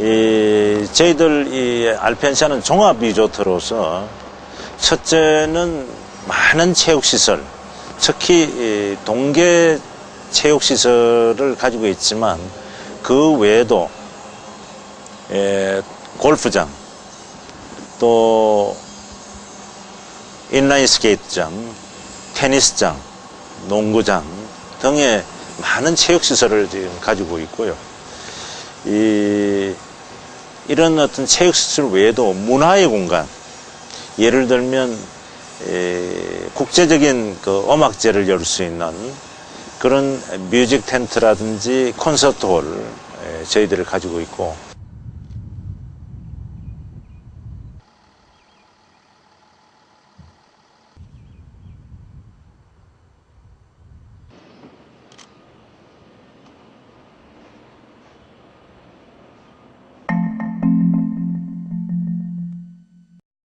이, 저희들 이 알펜시아는 종합 리조트로서 첫째는 많은 체육시설, 특히 이 동계 체육시설을 가지고 있지만 그 외에도 예, 골프장, 또 인라인 스케이트장, 테니스장, 농구장 등의 많은 체육시설을 지금 가지고 있고요. 이, 이런 어떤 체육시설 외에도 문화의 공간, 예를 들면 에, 국제적인 그 음악제를 열 수 있는 그런 뮤직 텐트라든지 콘서트홀 에, 저희들을 가지고 있고